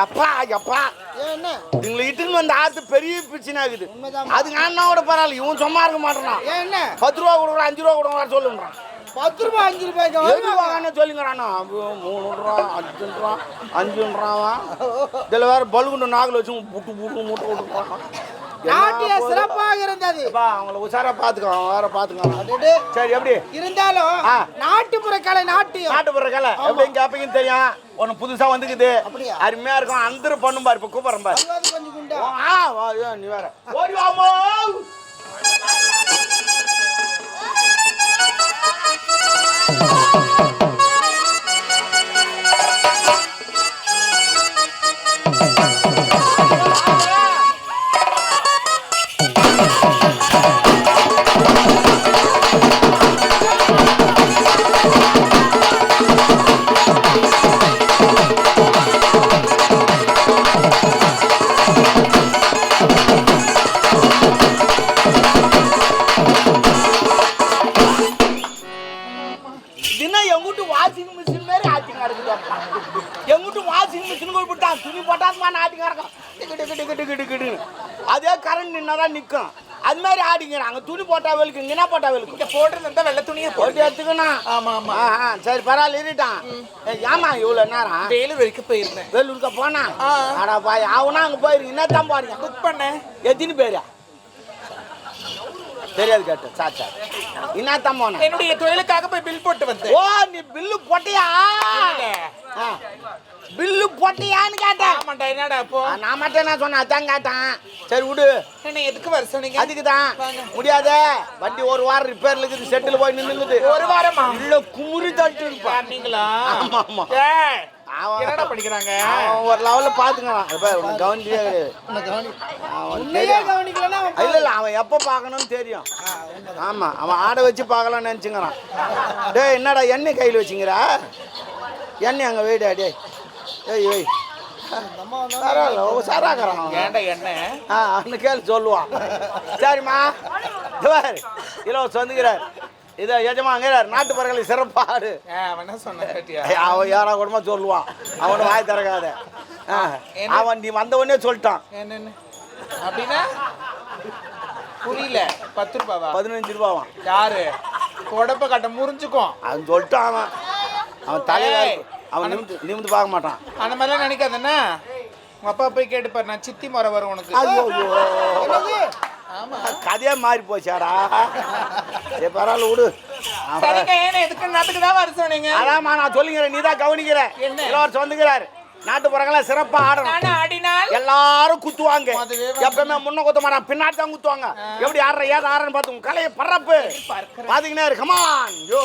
எப்பா எப்பா. என்ன இவங்களை இட்டுன்னு வந்த ஆத்து பெரிய பிரச்சனை ஆகுது. உண்மைதான் அதுக்கு அண்ணாவோட பரவாயில்ல இவன் சும்மா இருக்க மாட்டான் என்ன பத்து ரூபா கொடுக்குறான் அஞ்சு ரூபா கொடுக்குறான் சொல்லுங்கிறான். பத்து ரூபாய் அஞ்சு ரூபாய்க்கு எது. வாங்கன்னு சொல்லுங்கிறானோ. மூணு ரூபா அஞ்சுன்றான் அஞ்சுன்றான் இதில் வேற பல்குண்டு நாக்கில் வச்சு புட்டு புட்டு மூட்டு விட்டுறான் நாட்டியம் சிறப்பாக இருந்தது. அவங்கள உஷாரா பார்த்துக்கோ அவன் வேற பார்த்துக்கோ அடடே. சரி எப்படி? இருந்தாலும். நாட்டுப்புற கலை நாட்டியம். நாட்டுப்புற கலை எப்படி கேப்பீங்கன்னு தெரியும். ஒன்று புதுசா வந்துக்குது. அப்படியா? அருமையா இருக்கும். அந்த பண்ணும் பாரு இப்போ கூப்பிட்றேன் பாரு. கொஞ்சம் நீ வேற. ஓடி வாமோ தினம் துணி போட்டாதுமா ஆட்டிங்க இருக்கும் டிக்கு டிக்கு டிக்கு டிக்கு டிக்குன்னு அதே கரண்ட் நின்னாதான் நிற்கும் அது மாதிரி ஆடிங்கிறாங்க துணி போட்டா வெளுக்கு இங்கே போட்டா வெளுக்கு. இங்க போடுறது இருந்தா வெள்ளை துணியை போட்டு எடுத்துக்கணும். ஆமா ஆமா. ஆ ஆ சரி பரவாயில்ல இருட்டான். ஏமா இவ்வளோ நேரம்? வேலூர் வரைக்கும் போயிருந்தேன். வேலூருக்க போனா ஆ. அடா பாய் அவனா அங்கே போயிருங்க என்ன தான் போறீங்க புக் பண்ணேன். எத்தனை பேரா? தெரியாது கேட்டு சாச்சா என்ன தான் என்னுடைய தொழிலுக்காக போய் பில் போட்டு வந்தேன். ஓ நீ பில்லு போட்டியா. பில்லு போட்டியான்னு கேட்டேன். ஆமாண்டா என்னடா அப்போ ஆ, நான் மட்டும் என்ன சொன்னேன் அதான் கேட்டேன். சரி விடு. என்ன எதுக்கு வர சொன்னீங்க? அதுக்கு தான். முடியாதே. வண்டி ஒரு வாரம் ரிப்பேர்ல இருக்குது செட்டில் போய் நின்னுங்குது. ஒரு வாரமா? உள்ள குமுறி தட்டு இருப்பா நீங்களா? ஆமா, ஆமா. என்னடா படிக்கிறாங்க? அவன் ஒரு லெவல்ல பாத்துக்கலாம் இப்ப கவனிக்கவே கிடையாது அவன். கவனிக்கலன்னா இல்ல இல்ல அவன் எப்ப பார்க்கணும்னு தெரியும். ஆமா அவன் ஆடை வச்சு பார்க்கலாம்னு நினைச்சுங்கிறான். டேய் என்னடா எண்ணெய் கையில் வச்சுங்கிறா? எண்ணெய் அங்க வெயிடா டேய். ஏய் ஏய். சொல்லுவான். சரிம்மா. இலவசம் வந்துக்கிறார். இதோ எஜமாங்கிறார் நாட்டு பறகளை சிறப்பாடு அவன் என்ன சொன்ன அவன் யாரா கூடமா சொல்லுவான். அவனை வாய் திறக்காத? அவன் நீ வந்த உடனே சொல்லிட்டான். என்னன்னு? அப்படின்னா? புரியல. பத்து ரூபாவா? பதினஞ்சு ரூபாவான் யாரு? கொடப்ப கட்ட முறிஞ்சுக்கும். அவன் சொல்லிட்டான் அவன். அவன் தலையில அவன் நிமிந்து நிமிந்து பார்க்க மாட்டான். அந்த மாதிரிலாம் நினைக்காதண்ணா? உங்க அப்பா போய் கேட்டுப்பாரு நான் சித்தி முறை வரும் உனக்கு. கதையே மாறி போச்சாடா? சரி பரவாயில்ல விடு. அதாம்மா நான் சொல்லிக்கிறேன் நீ தான் கவனிக்கிற? இளவரசர் வந்துக்கிறார் நாட்டு பறங்களை சிறப்பா ஆடணும். எல்லாரும் குத்துவாங்க. எப்பவுமே முன்ன குத்த மாட்டான் பின்னாடி தான் குத்துவாங்க. எப்படி ஆடுற ஏது ஆடுறன்னு பார்த்து கலையை பரப்பு. பாத்தீங்கன்னா இரு கமான் யோ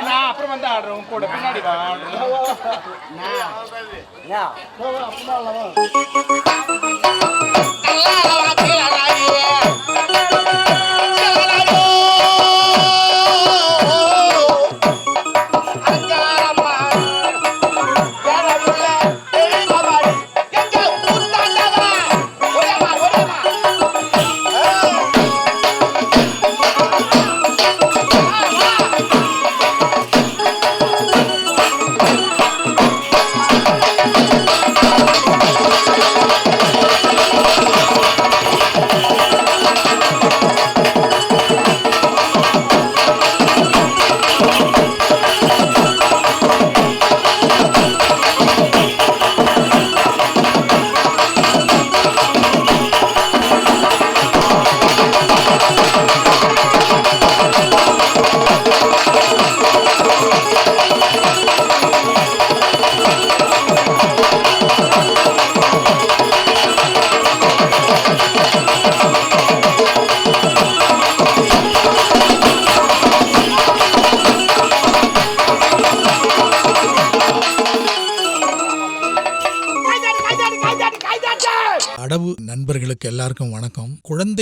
நான் அப்புறம் வந்து ஆடுறேன் உன் கூட. பின்னாடி வா. ஆடுறேன்.